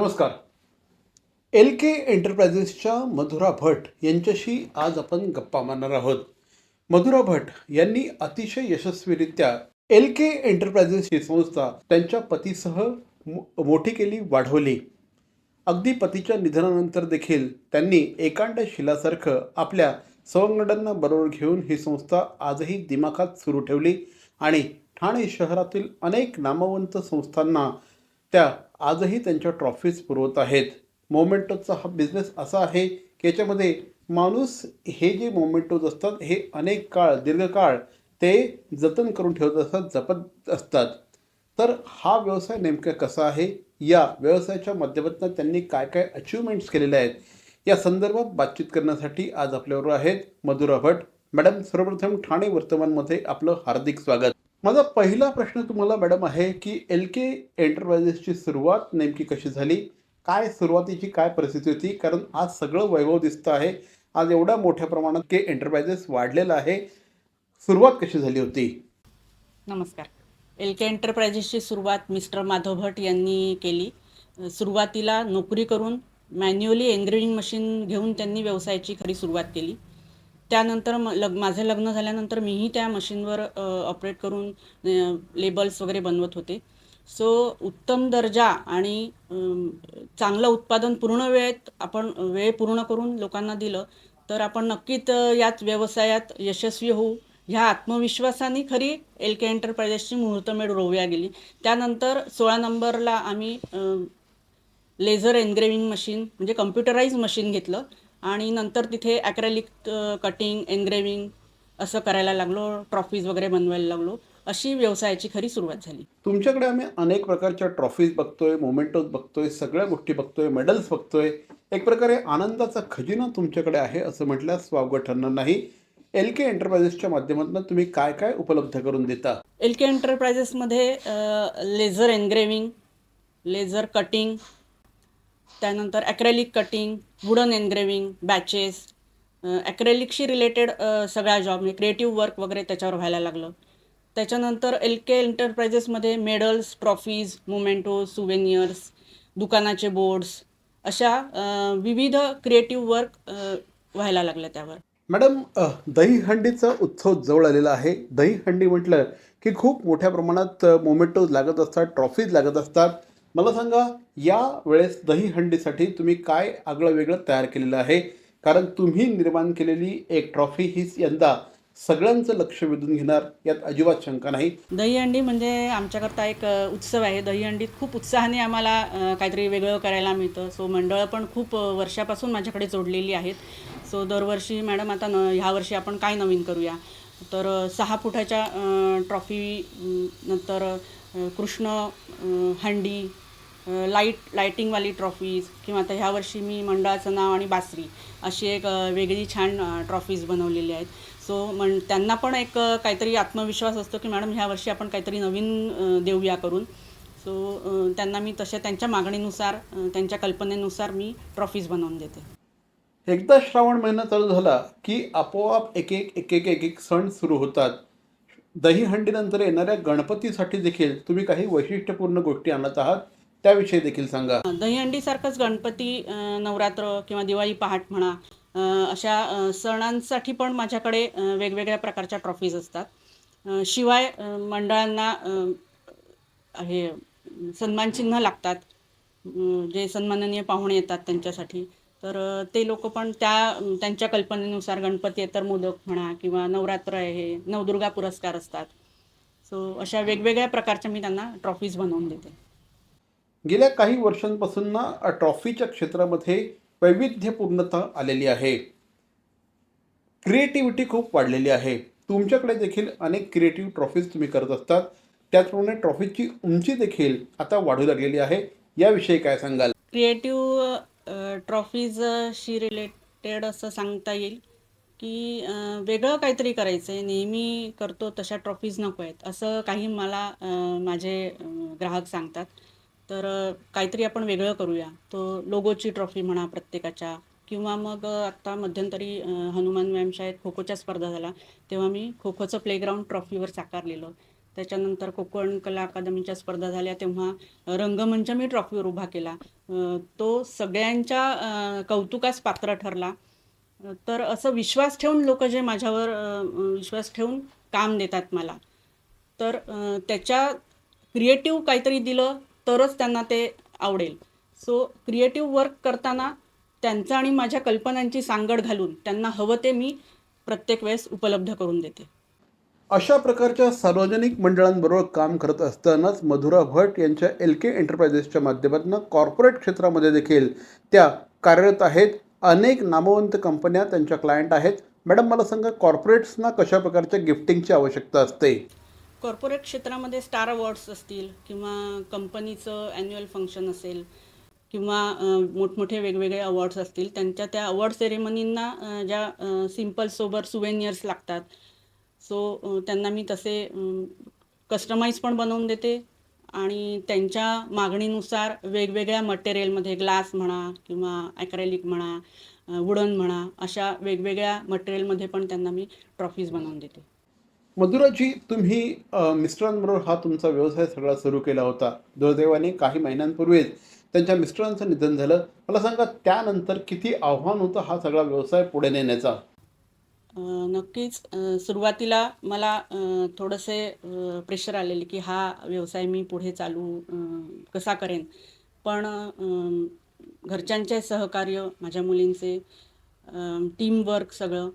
नमस्कार. L K एंटरप्रायझेसच्या मधुरा भट यांच्याशी आज आपण गप्पा मारणार आहोत. मधुरा भट यांनी अतिशय यशस्वीरित्या एल के एंटरप्राइजेस ही संस्था त्यांच्या पतीसह मोठी केली वाढवली. अगदी पतीच्या निधनानंतर देखील त्यांनी एकांड शिलासारखं आपल्या सवंगडांना बरोबर घेऊन ही संस्था आजही दिमाखात सुरू ठेवली आणि ठाणे शहरातील अनेक नामवंत संस्थांना त्या आजही त्यांच्या ट्रॉफीज पुरवत आहेत. मोमेंटोचा हा बिझनेस असा आहे की याच्यामध्ये माणूस हे जे मोमेंटोज असतात हे अनेक काळ दीर्घकाळ ते जतन करून ठेवत असतात जपत असतात. तर हा व्यवसाय नेमका कसा आहे? या व्यवसायाच्या माध्यमातून त्यांनी काय काय अचिव्हमेंट्स केलेल्या आहेत? या संदर्भात बातचीत करण्यासाठी आज आपल्याबरोबर आहेत मधुरा भट. मॅडम सर्वप्रथम ठाणे वर्तमानमध्ये आपलं हार्दिक स्वागत. माझा पहिला प्रश्न तुम्हाला मॅडम आहे की एल के एंटरप्राइजेसची सुरुवात नेमकी कशी झाली? काय सुरुवातीची काय परिस्थिती होती? कारण आज सगळं वैभव दिसतं आहे. आज एवढ्या मोठ्या प्रमाणात के एंटरप्राइजेस वाढलेलं आहे. सुरुवात कशी झाली होती? नमस्कार. एल के एंटरप्राइजेसची सुरुवात मिस्टर माधव भट यांनी केली. सुरुवातीला नोकरी करून मॅन्युअली एनग्रेविंग मशीन घेऊन त्यांनी व्यवसायाची खरी सुरुवात केली. त्यानंतर म लग माझं लग्न झाल्यानंतर मीही त्या मशीनवर ऑपरेट करून लेबल्स वगैरे बनवत होते. सो उत्तम दर्जा आणि चांगलं उत्पादन पूर्ण वेळेत आपण वेळ पूर्ण करून लोकांना दिलं तर आपण नक्कीच याच व्यवसायात यशस्वी होऊ. ह्या आत्मविश्वासाने खरी एल के एंटरप्राइजेसची मुहूर्तमेढ रोवल्या गेली. त्यानंतर सोळा नंबरला आम्ही लेझर एनग्रेविंग मशीन म्हणजे कम्प्युटराईज मशीन घेतलं. आणि नंतर तिथे ॲक्रेलिक कटिंग एनग्रेविंग असं करायला लागलो ट्रॉफीज वगैरे बनवायला लागलो. अशी व्यवसायाची खरी सुरुवात झाली. तुमच्याकडे आम्ही अनेक प्रकारच्या ट्रॉफीज बघतोय मोमेंटोज बघतोय सगळ्या गोष्टी बघतोय मेडल्स बघतोय. एक प्रकारे आनंदाचा खजिना तुमच्याकडे आहे असं म्हटल्यास वावगं ठरणार नाही. एल के एंटरप्राइजेसच्या माध्यमातून तुम्ही काय काय उपलब्ध करून देता? एल के एंटरप्राइजेसमध्ये लेझर एनग्रेविंग लेझर कटिंग त्यानंतर acrylic cutting wooden engraving batches ॲक्रेलिकशी related सगळ्या जॉब म्हणजे क्रिएटिव्ह वर्क वगैरे त्याच्यावर व्हायला लागलं. त्याच्यानंतर एल के एंटरप्राइजेसमध्ये मेडल्स ट्रॉफीज मोमेंटो सुवेनियर्स दुकानाचे बोर्ड्स अशा विविध क्रिएटिव्ह वर्क व्हायला लागलं त्यावर. मॅडम दहीहंडीचा उत्सव जवळ आलेला आहे. दहीहंडी म्हटलं की खूप मोठ्या प्रमाणात मोमेंटोज लागत असतात ट्रॉफीज लागत असतात. मला सांगा या वेळेस दहीहंडीसाठी तुम्ही काय आगळं वेगळं तयार केलेलं आहे? कारण तुम्ही निर्माण केलेली एक ट्रॉफी हीच यंदा सगळ्यांचं लक्ष वेधून घेणार यात अजिबात शंका नाही. दहीहंडी म्हणजे आमच्याकरता एक उत्सव आहे. दहीहंडीत खूप उत्साहाने आम्हाला काहीतरी वेगळं करायला मिळतं. सो मंडळं पण खूप वर्षापासून माझ्याकडे जोडलेली आहेत. सो दरवर्षी मॅडम आता न ह्या वर्षी आपण काय नवीन करूया? तर सहा फुटाच्या ट्रॉफी नंतर कृष्ण हंडी लाइट लायटिंगवाली ट्रॉफीज किंवा आता ह्या वर्षी मी मंडळाचं नाव आणि बासरी अशी एक वेगळी छान ट्रॉफीज बनवलेली आहेत. सो मन त्यांना पण एक काहीतरी आत्मविश्वास असतो की मॅडम ह्या वर्षी आपण काहीतरी नवीन देऊया करून. सो त्यांना मी तशा त्यांच्या मागणीनुसार त्यांच्या कल्पनेनुसार मी ट्रॉफीज बनवून देते. एकदा श्रावण महिना चालू झाला की आपोआप एक एक एक एक एक एक सण सुरू होतात. दहीहंडीनंतर येणाऱ्या गणपतीसाठी देखील तुम्ही काही वैशिष्ट्यपूर्ण गोष्टी आणत आहात त्याविषयी देखील सांगा. दहीहंडीसारखंच गणपती नवरात्र किंवा दिवाळी पहाट म्हणा अशा सणांसाठी पण माझ्याकडे वेगवेगळ्या प्रकारच्या ट्रॉफीज असतात. शिवाय मंडळांना हे सन्मानचिन्ह लागतात. जे सन्माननीय पाहुणे येतात त्यांच्यासाठी. तर ते लोक पण त्या त्यांच्या कल्पनेनुसार गणपती तर मोदक म्हणा किंवा नवरात्र आहे नवदुर्गा पुरस्कार असतात. सो अशा वेगवेगळ्या प्रकारच्या मी त्यांना ट्रॉफीज बनवून देते. गेल्या काही वर्षांपासून ना ट्रॉफीच्या क्षेत्रामध्ये वैविध्यपूर्णता आलेली आहे. क्रिएटिव्हिटी खूप वाढलेली आहे. तुमच्याकडे देखील अनेक क्रिएटिव्ह ट्रॉफीज तुम्ही करत असतात. त्याचप्रमाणे ट्रॉफीची उंची देखील आता वाढू लागलेली आहे. याविषयी काय सांगाल? क्रिएटिव्ह ट्रॉफीजशी रिलेटेड असं सांगता येईल की वेगळं काहीतरी करायचं आहे नेहमी करतो तशा ट्रॉफीज नको आहेत. असं काही मला माझे ग्राहक सांगतात. तर काहीतरी आपण वेगळं करूया. तो लोगोची ट्रॉफी म्हणा प्रत्येकाच्या किंवा मग आत्ता मध्यंतरी हनुमान व्यायामशाळेत खो खोच्या स्पर्धा झाला तेव्हा मी खो खोचं प्लेग्राऊंड ट्रॉफीवर साकारलेलं. त्याच्यानंतर कोकण कला अकादमीच्या स्पर्धा झाल्या तेव्हा रंगमंच मी ट्रॉफीवर उभा केला. तो सगळ्यांच्या कौतुकास पात्र ठरला. तर असं विश्वास ठेवून लोक जे माझ्यावर विश्वास ठेवून काम देतात मला. तर त्याच्या क्रिएटिव्ह काहीतरी दिलं तरच त्यांना ते आवडेल. सो क्रिएटिव्ह वर्क करताना त्यांचं आणि माझ्या कल्पनांची सांगड घालून त्यांना हवं ते मी प्रत्येक वेळेस उपलब्ध करून देते. अशा प्रकारच्या सार्वजनिक मंडळांबरोबर काम करत असतानाच मधुरा भट यांच्या एल के एंटरप्रायझेसच्या माध्यमातून कॉर्पोरेट क्षेत्रामध्ये देखील त्या कार्यरत आहेत. अनेक नामवंत कंपन्या त्यांच्या क्लायंट आहेत. मॅडम मला सांगा कॉर्पोरेट्सना कशा प्रकारच्या गिफ्टिंगची आवश्यकता असते? कॉर्पोरेट क्षेत्रामध्ये स्टार अवॉर्ड्स असतील किंवा कंपनीचं ॲन्युअल फंक्शन असेल किंवा मोठमोठे वेगवेगळे अवॉर्ड्स असतील त्यांच्या त्या अवॉर्ड सेरेमनींना ज्या सिंपल सोबर सुवेनियर्स लागतात सो त्यांना मी तसे कस्टमाइज पण बनवून देते आणि त्यांच्या मागणीनुसार वेगवेगळ्या मटेरियलमध्ये ग्लास म्हणा किंवा ॲक्रेलिक म्हणा वुडन म्हणा अशा वेगवेगळ्या मटेरियलमध्ये पण त्यांना मी ट्रॉफीज बनवून देते. मधुराजी तुम्ही मिस्टरांबरोबर हा तुमचा व्यवसाय सगळा सुरू केला होता. दुर्दैवाने काही महिन्यांपूर्वीच त्यांच्या मिस्टरांचं निधन झालं. मला सांगा त्यानंतर किती आव्हान होतं हा सगळा व्यवसाय पुढे नेण्याचा? नक्कीच सुरुवातीला मला थोडंसे प्रेशर आलेले की हा व्यवसाय मी पुढे चालू कसा करेन. पण घरच्यांचे सहकार्य माझ्या मुलींचे टीमवर्क सगळं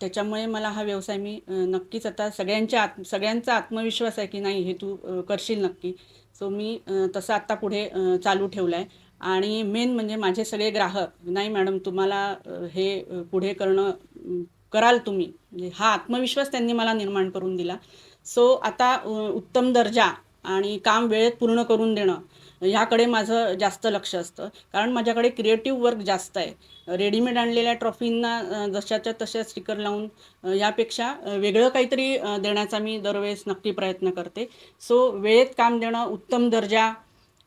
त्याच्यामुळे मला हा व्यवसाय मी नक्कीच आता सगळ्यांच्या आत्म सगळ्यांचा आत्मविश्वास आहे की नाही हे तू करशील नक्की. सो मी तसं आत्ता पुढे चालू ठेवलं आहे आणि मेन म्हणजे माझे सगळे ग्राहक नाही मॅडम तुम्हाला हे पुढे करणं कराल तुम्ही. म्हणजे हा आत्मविश्वास त्यांनी मला निर्माण करून दिला. सो आता उत्तम दर्जा आणि काम वेळेत पूर्ण करून देणं ह्याकडे माझं जास्त लक्ष असतं. कारण माझ्याकडे क्रिएटिव्ह वर्क जास्त आहे. रेडीमेड आणलेल्या ट्रॉफींना जशाच्या तशा स्टिकर लावून यापेक्षा वेगळं काहीतरी देण्याचा मी दरवेळेस नक्की प्रयत्न करते. सो वेळेत काम देणं उत्तम दर्जा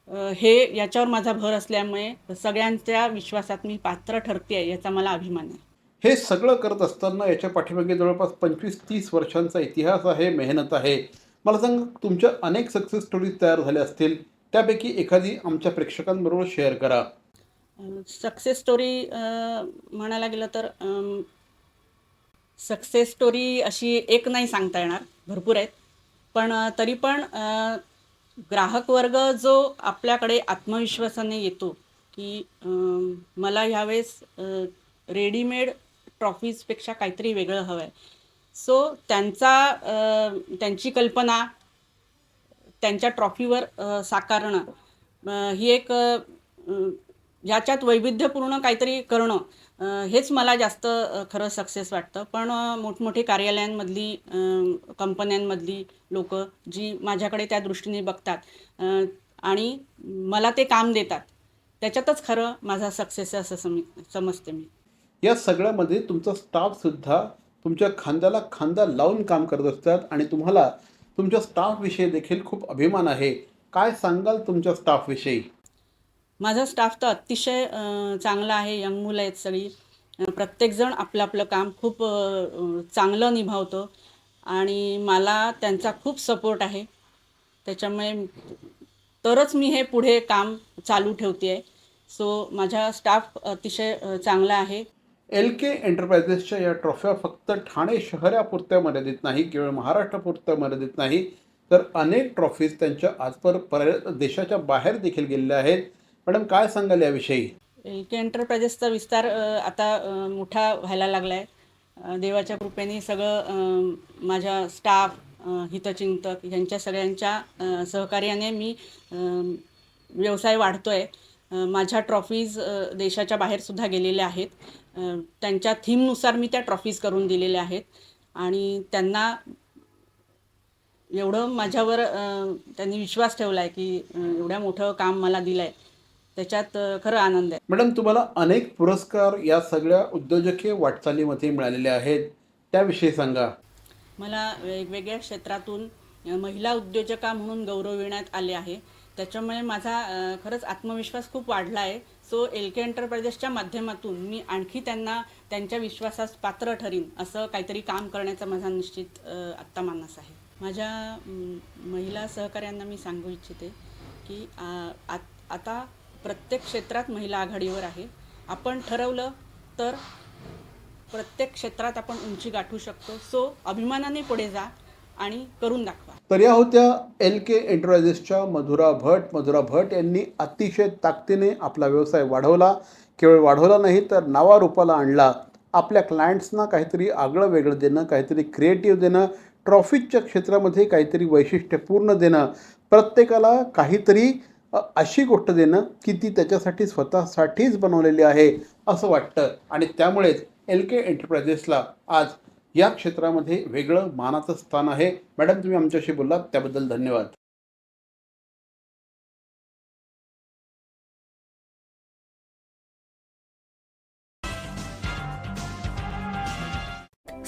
हे याच्यावर माझा भर असल्यामुळे सगळ्यांच्या विश्वासात मी पात्र ठरते आहे याचा मला अभिमान आहे. हे सगळं करत असताना याच्या पाठीमागे जवळपास पंचवीस तीस वर्षांचा इतिहास आहे मेहनत आहे. मला सांगा तुमच्या अनेक सक्सेस स्टोरीज तयार झाल्या असतील त्यापैकी एखादी आमच्या प्रेक्षकांबरोबर शेअर करा. सक्सेस स्टोरी म्हणायला गेलं तर सक्सेस स्टोरी अशी एक नाही सांगता येणार भरपूर आहेत. पण तरी पण ग्राहक वर्ग जो आपल्याकडे आत्मविश्वासाने येतो की मला ह्यावेळेस रेडीमेड ट्रॉफीजपेक्षा काहीतरी वेगळं हवं आहे सो त्यांचा त्यांची कल्पना त्यांच्या ट्रॉफीवर साकारणं ही एक अ, याच्यात वैविध्यपूर्ण काहीतरी करणं हेच मला जास्त खरं सक्सेस वाटतं. पण मोठमोठी कार्यालयांमधली कंपन्यांमधली लोक जी माझ्याकडे त्या दृष्टीने बघतात आणि मला ते काम देतात त्याच्यातच खरं माझा सक्सेस असं सम समजते मी. या सगळ्यामध्ये तुमचा स्टाफसुद्धा तुमच्या खांद्याला खांदा लावून काम करत असतात आणि तुम्हाला तुमच्या स्टाफविषयी देखील खूप अभिमान आहे. काय सांगाल तुमच्या स्टाफविषयी माझा स्टाफ तर अतिशय चांगला आहे. यंग मुलं आहेत सगळी. प्रत्येकजण आपलं आपलं काम खूप चांगलं निभावतं. आणि मला त्यांचा खूप सपोर्ट आहे. त्याच्यामुळे तरच मी हे पुढे काम चालू ठेवते आहे सो माझा स्टाफ अतिशय चांगला आहे. एल के एंटरप्राइजेसच्या या ट्रॉफ्या फक्त ठाणे शहरापुरत्या मर्यादित नाही केवळ महाराष्ट्रापुरत्या मर्यादित नाही तर अनेक ट्रॉफीज त्यांच्या आजपर पर देशाच्या बाहेर देखील गेलेल्या आहेत. मॅडम काय सांगाल याविषयी? एल एंटरप्राइजेसचा विस्तार आता मोठा व्हायला लागला आहे देवाच्या कृपेने सगळं माझ्या स्टाफ हितचिंतक यांच्या सगळ्यांच्या सहकार्याने मी व्यवसाय वाढतो आहे माझ्या ट्रॉफीज देशाच्या बाहेरसुद्धा गेलेल्या आहेत. त्यांच्या थीमनुसार मी त्या ट्रॉफीज करून दिलेल्या आहेत. आणि त्यांना एवढं माझ्यावर त्यांनी विश्वास ठेवला आहे की एवढं एवढ्या मोठं काम मला दिलं आहे त्याच्यात खरं आनंद आहे. मॅडम तुम्हाला अनेक पुरस्कार या सगळ्या उद्योजकीय वाटचालीमध्ये मिळालेले आहेत. त्याविषयी सांगा. मला वेगवेगळ्या क्षेत्रातून महिला उद्योजका म्हणून गौरविण्यात आले आहे. त्याच्यामुळे माझा खरंच आत्मविश्वास खूप वाढला आहे. सो एल के एंटरप्राइजेसच्या माध्यमातून मी आणखी त्यांना त्यांच्या विश्वासास पात्र ठरीन असं काहीतरी काम करण्याचा माझा निश्चित आत्ता मानस आहे. माझ्या महिला सहकाऱ्यांना मी सांगू इच्छिते की आ, आत- आता प्रत्येक क्षेत्रात महिला आघाडीवर आहे. आपण ठरवलं तर प्रत्येक क्षेत्रात आपण उंची गाठू शकतो. सो अभिमानाने पुढे जा आणि करून दाखवा. तर या होत्या एल के एंटरप्रायझेसच्या मधुरा भट. मधुरा भट यांनी अतिशय ताकदीने आपला व्यवसाय वाढवला. केवळ वाढवला नाही तर नावारूपाला आणला. आपल्या क्लायंट्सना काहीतरी आगळं वेगळं देणं काहीतरी क्रिएटिव्ह देणं ट्रॉफिकच्या क्षेत्रामध्ये काहीतरी वैशिष्ट्यपूर्ण देणं प्रत्येकाला काहीतरी अशी गोष्ट देणं की ती त्याच्यासाठी स्वतःसाठीच बनवलेली आहे असं वाटतं. आणि त्यामुळेच एल के एंटरप्राइजेसला आज या क्षेत्रामध्ये वेगळं मानाचं स्थान आहे. मॅडम तुम्ही आमच्याशी बोललात त्याबद्दल धन्यवाद.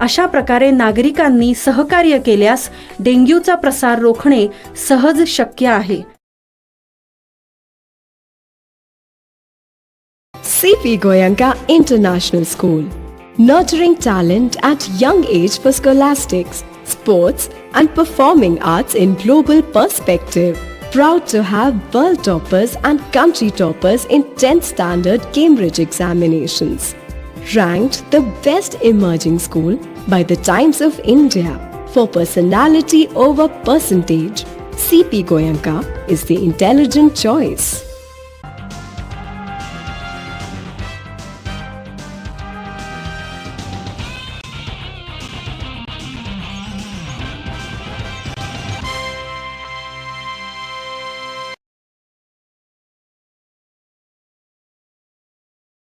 अशा प्रकारे नागरिकांनी सहकार्य केल्यास डेंग्यूचा प्रसार रोखणे सहज शक्य आहे. CP Goenka international school nurturing talent at young age for scholastics sports and performing arts in global perspective proud to have world toppers and country toppers in tenth standard Cambridge examinations ranked the best emerging school by the Times of India for personality over percentage. CP Goyanka is the intelligent choice.